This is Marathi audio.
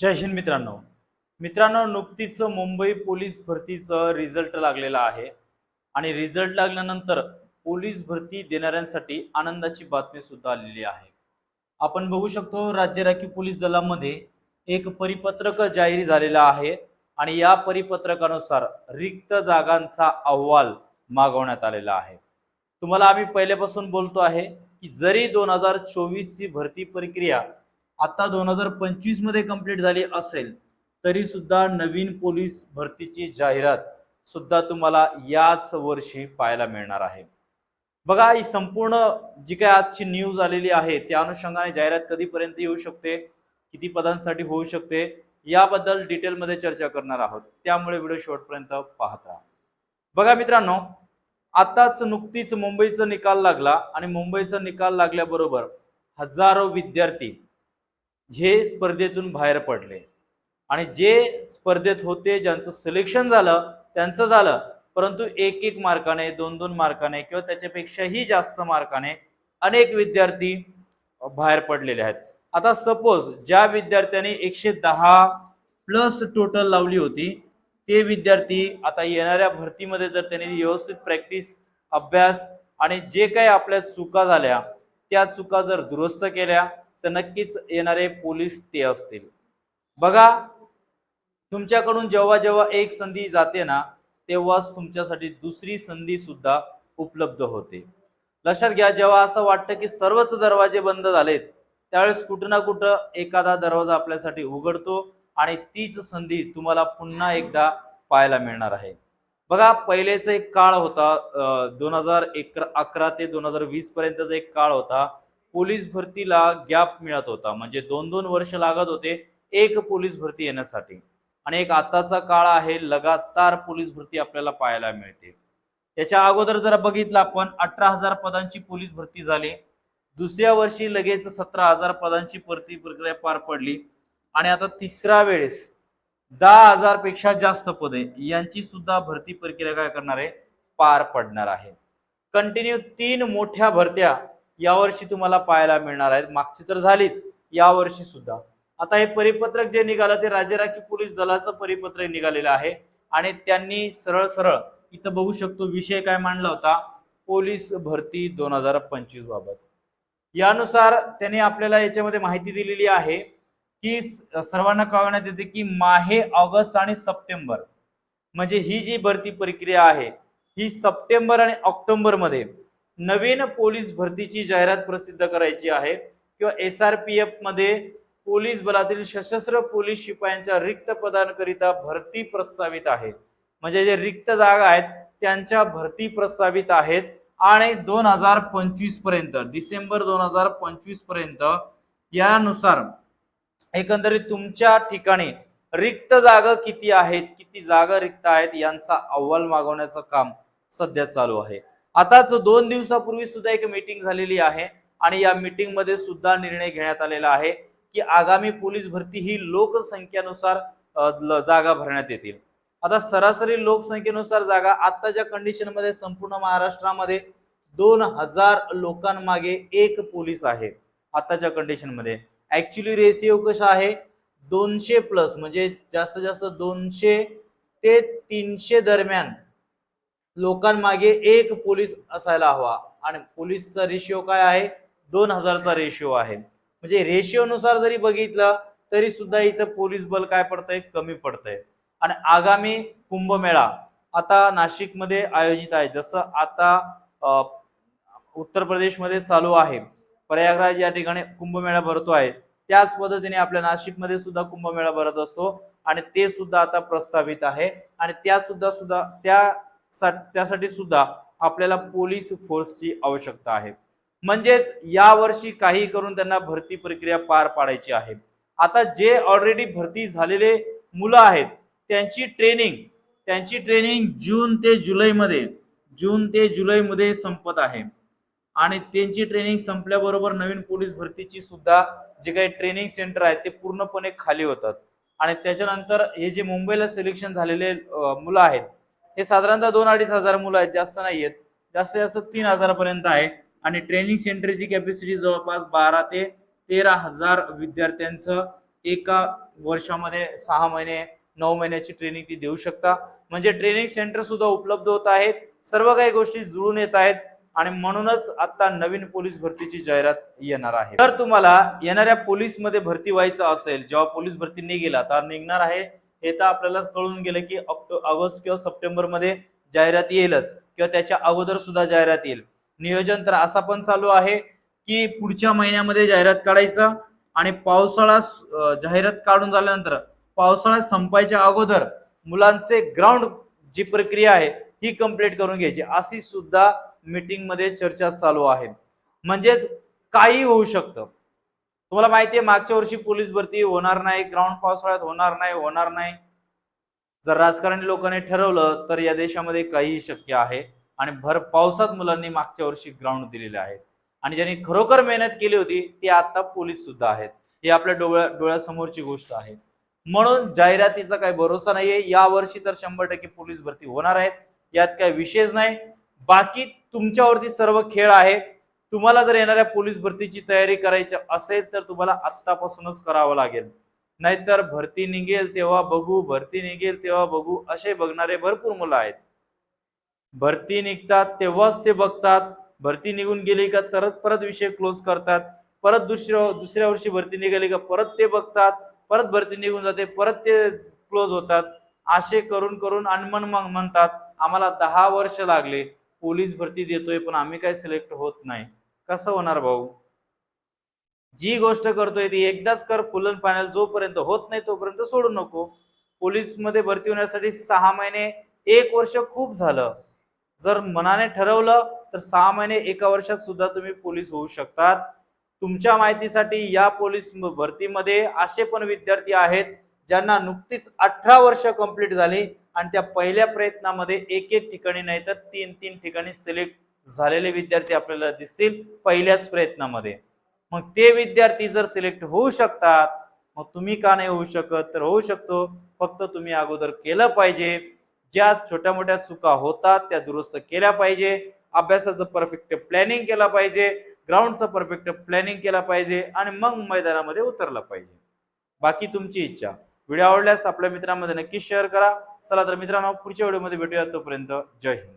जय हिंद मित्रांनो. मित्रांनो नुकतीच मुंबई पोलीस भरतीचं रिझल्ट लागलेला आहे. आणि रिझल्ट लागल्यानंतर पोलीस भरती देणाऱ्यांसाठी आनंदाची बातमी सुद्धा आलेली आहे. आपण बघू शकतो राज्य राखीव पोलीस दलामध्ये एक परिपत्रक जाहीर झालेला आहे आणि या परिपत्रकानुसार रिक्त जागांचा अहवाल मागवण्यात आलेला आहे. तुम्हाला आम्ही पहिल्यापासून बोलतो आहे की जरी दोन हजार चोवीसची भरती प्रक्रिया आता दोन हजार पंचवीसमध्ये कंप्लीट झाली असेल तरी सुद्धा नवीन पोलीस भरतीची जाहिरात सुद्धा तुम्हाला याच वर्षी पाहायला मिळणार आहे. बघा ही संपूर्ण जी काय आजची न्यूज आलेली आहे त्या अनुषंगाने जाहिरात कधीपर्यंत येऊ शकते किती पदांसाठी होऊ शकते याबद्दल डिटेलमध्ये चर्चा करणार आहोत. त्यामुळे व्हिडिओ शेवटपर्यंत पाहत राहा. बघा मित्रांनो आताच नुकतीच मुंबईचा निकाल लागला आणि मुंबईचा निकाल लागल्याबरोबर हजारो विद्यार्थी हे स्पर्धेतून बाहेर पडले. आणि जे स्पर्धेत होते ज्यांचं सिलेक्शन झालं त्यांचं झालं परंतु एक एक मार्काने दोन दोन मार्काने किंवा त्याच्यापेक्षाही जास्त मार्काने अनेक विद्यार्थी बाहेर पडलेले आहेत. आता सपोज ज्या विद्यार्थ्यांनी एकशे दहा प्लस टोटल लावली होती ते विद्यार्थी आता येणाऱ्या भरतीमध्ये जर त्यांनी व्यवस्थित प्रॅक्टिस अभ्यास आणि जे काही आपल्या चुका झाल्या त्या चुका जर दुरुस्त केल्या तर नक्कीच येणारे पोलीस ते असतील. बघा तुमच्याकडून जेव्हा जेव्हा एक संधी जाते ना तेव्हाच तुमच्यासाठी दुसरी संधी सुद्धा उपलब्ध होते. लक्षात घ्या जेव्हा असं वाटतं की सर्वच दरवाजे बंद झालेत त्यावेळेस कुठं ना कुठं एखादा दरवाजा आपल्यासाठी उघडतो आणि तीच संधी तुम्हाला पुन्हा एकदा पाहायला मिळणार आहे. बघा पहिलेच एक काळ होता दोन हजार एक अकरा ते दोन हजार वीस पर्यंतचा एक काळ होता पोलीस भरतीला गॅप मिळत होता. म्हणजे दोन दोन वर्ष लागत होते एक पोलीस भरती येण्यासाठी. आणि एक आताचा काळ आहे लगातार पोलीस भरती आपल्याला पाहायला मिळते. त्याच्या अगोदर जर बघितलं आपण अठरा हजार पदांची पोलीस भरती झाली. दुसऱ्या वर्षी लगेच सतरा हजार पदांची भरती प्रक्रिया पार पडली. आणि आता तिसऱ्या वेळेस दहा हजारपेक्षा जास्त पदे यांची सुद्धा भरती प्रक्रिया काय करणार आहे? पार पडणार आहे. कंटिन्यू तीन मोठ्या भरत्या यावर्षी तुम्हाला पाहायला मिळणार आहेत. मागची तर झालीच यावर्षी सुद्धा. आता हे परिपत्रक जे निघालं ते राज्य राखीव पोलीस दलाचं परिपत्रक निघालेलं आहे. आणि त्यांनी सरळ सरळ इथं बघू शकतो विषय काय मांडला होता. पोलीस भरती दोन हजार पंचवीस बाबत. यानुसार त्यांनी आपल्याला याच्यामध्ये माहिती दिलेली आहे की सर्वांना कळवण्यात येते की माहे ऑगस्ट आणि सप्टेंबर. म्हणजे ही जी भरती प्रक्रिया आहे ही सप्टेंबर आणि ऑक्टोबरमध्ये नवीन पोलीस भरतीची जाहिरात प्रसिद्ध करायची आहे. किंवा एस आर पी एफमध्ये पोलीस बलातील सशस्त्र पोलीस शिपायांच्या रिक्त पदांकरिता भरती प्रस्तावित आहे. म्हणजे जे रिक्त जागा आहेत त्यांच्या भरती प्रस्तावित आहेत. आणि दोन हजार पंचवीसपर्यंत डिसेंबर दोन हजार पंचवीसपर्यंत यानुसार एकंदरीत तुमच्या ठिकाणी रिक्त जागा किती आहेत किती जागा रिक्त आहेत यांचा अहवाल मागवण्याचं काम सध्या चालू आहे. आताच दोन दिवसापूर्वी सुद्धा एक मीटिंग झालेली आहे आणि या मीटिंगमध्ये सुद्धा निर्णय घेण्यात आलेला आहे की आगामी पोलीस भरती ही लोकसंख्येनुसार जागा भरण्यात येतील. आता सरासरी लोकसंख्येनुसार जागा आत्ताच्या कंडिशनमध्ये संपूर्ण महाराष्ट्रामध्ये दोन हजार लोकांमागे एक पोलीस आहे आत्ताच्या कंडिशनमध्ये. ऍक्च्युली रेसिओ कसा आहे? दोनशे प्लस म्हणजे जास्तीत जास्त दोनशे ते तीनशे दरम्यान लोकांमागे एक पोलीस असायला हवा. आणि पोलीसचा रेशिओ काय आहे? दोन हजारचा रेशिओ आहे. म्हणजे रेशिओनुसार जरी बघितलं तरी सुद्धा इथं पोलीस बल काय पडतंय? कमी पडतंय. आणि आगामी कुंभमेळा आता नाशिकमध्ये आयोजित आहे. जसं आता उत्तर प्रदेशमध्ये चालू आहे. प्रयागराज या ठिकाणी कुंभमेळा भरतो आहे. त्याच पद्धतीने आपल्या नाशिकमध्ये सुद्धा कुंभमेळा भरत असतो. आणि ते सुद्धा आता प्रस्तावित आहे. आणि त्या सुद्धा सुद्धा त्या त्यासाठी सुद्धा आपल्याला पोलीस फोर्सची आवश्यकता आहे. म्हणजेच यावर्षी काही करून त्यांना भरती प्रक्रिया पार पाडायची आहे. आता जे ऑलरेडी भरती झालेले मुलं आहेत त्यांची ट्रेनिंग त्यांची ट्रेनिंग जून ते जुलैमध्ये जून ते जुलैमध्ये संपत आहे. आणि त्यांची ट्रेनिंग संपल्याबरोबर नवीन पोलीस भरतीची सुद्धा जे काही ट्रेनिंग सेंटर आहेत ते पूर्णपणे खाली होतात. आणि त्याच्यानंतर हे जे मुंबईला सिलेक्शन झालेले मुलं आहेत हे साधारणतः दोन अडीच हजार मुलं आहेत जास्त नाही आहेत जास्तीत जास्त तीन हजारापर्यंत आहे. आणि ट्रेनिंग सेंटरची कॅपॅसिटी जवळपास बारा ते तेरा हजार विद्यार्थ्यांचं एका वर्षामध्ये सहा महिने नऊ महिन्याची ट्रेनिंग ती देऊ शकता. म्हणजे ट्रेनिंग सेंटर सुद्धा उपलब्ध होत आहेत. सर्व काही गोष्टी जुळून येत आहेत. आणि म्हणूनच आता नवीन पोलीस भरतीची जाहिरात येणार आहे. तर तुम्हाला येणाऱ्या पोलीसमध्ये भरती व्हायचं असेल जेव्हा पोलीस भरती निघेल आता निघणार आहे हे तर आपल्याला कळून गेलं की ऑक्टो ऑगस्ट किंवा सप्टेंबरमध्ये जाहिरात येईलच किंवा त्याच्या अगोदर सुद्धा जाहिरात येईल. नियोजन तर असा पण चालू आहे की पुढच्या महिन्यामध्ये जाहिरात काढायचं आणि पावसाळा जाहिरात काढून झाल्यानंतर पावसाळा संपायच्या अगोदर मुलांचे ग्राउंड जी प्रक्रिया आहे ही कंप्लीट करून घ्यायची. अशी सुद्धा मीटिंगमध्ये चर्चा चालू आहे. म्हणजेच काही होऊ शकतं. तुम्हाला माहिती आहे मागच्या वर्षी पोलीस भरती होणार नाही ग्राउंड पावसाळ्यात होणार नाही होणार नाही. जर राजकारणी लोकांनी ठरवलं तर या देशामध्ये काहीही शक्य आहे. आणि भर पावसात मुलांनी मागच्या वर्षी ग्राउंड दिलेले आहेत. आणि ज्यांनी खरोखर मेहनत केली होती ते आता पोलीस सुद्धा आहेत. ही आपल्या डोळ्या डोळ्यासमोरची गोष्ट आहे. म्हणून जाहिरातीचा काही भरोसा नाहीये. या वर्षी तर शंभर टक्के पोलीस भरती होणार आहेत. यात काही विशेष नाही. बाकी तुमच्यावरती सर्व खेळ आहे. तुम्हाला जर येणाऱ्या पोलीस भरतीची तयारी करायची असेल तर तुम्हाला आत्तापासूनच करावं लागेल. नाहीतर भरती निघेल तेव्हा बघू भरती निघेल तेव्हा बघू असे बघणारे भरपूर मुलं आहेत. भरती निघतात तेव्हाच ते बघतात. भरती निघून गेली का तरत परत विषय क्लोज करतात. परत दुसऱ्या दुसऱ्या वर्षी भरती निघाली का परत ते बघतात. परत भरती निघून जाते परत ते क्लोज होतात. असे करून करून अनमन मग म्हणतात आम्हाला दहा वर्ष लागले पोलीस भरती देतोय पण आम्ही काय सिलेक्ट होत नाही. कसं होणार भाऊ? जी गोष्ट करतोय ती एकदाच कर फुलन फायनल जोपर्यंत होत नाही तोपर्यंत सोडू नको. पोलीसमध्ये भरती होण्यासाठी सहा महिने एक वर्ष खूप झालं. जर मनाने ठरवलं तर सहा महिने एका वर्षात सुद्धा तुम्ही पोलीस होऊ शकतात. तुमच्या माहितीसाठी या पोलीस भरतीमध्ये असे पण विद्यार्थी आहेत ज्यांना नुकतीच अठरा वर्ष कंप्लीट झाली आणि त्या पहिल्या प्रयत्नामध्ये एक एक ठिकाणी नाही तर तीन तीन ठिकाणी सिलेक्ट झालेले विद्यार्थी आपल्याला दिसतील पहिल्याच प्रयत्नामध्ये. मग ते विद्यार्थी जर सिलेक्ट होऊ शकतात मग तुम्ही का नाही होऊ शकत? तर होऊ शकतो. फक्त तुम्ही अगोदर केलं पाहिजे. ज्या छोट्या मोठ्या चुका होतात त्या दुरुस्त केल्या पाहिजे. अभ्यासाचं परफेक्ट प्लॅनिंग केला पाहिजे. ग्राउंडचं परफेक्ट प्लॅनिंग केला पाहिजे. आणि मग मैदानामध्ये उतरलं पाहिजे. बाकी तुमची इच्छा. व्हिडिओ आवडल्यास आपल्या मित्रांमध्ये नक्की शेअर करा. चला तर मित्रांनो पुढच्या व्हिडिओमध्ये भेटूया तोपर्यंत. जय हिंद.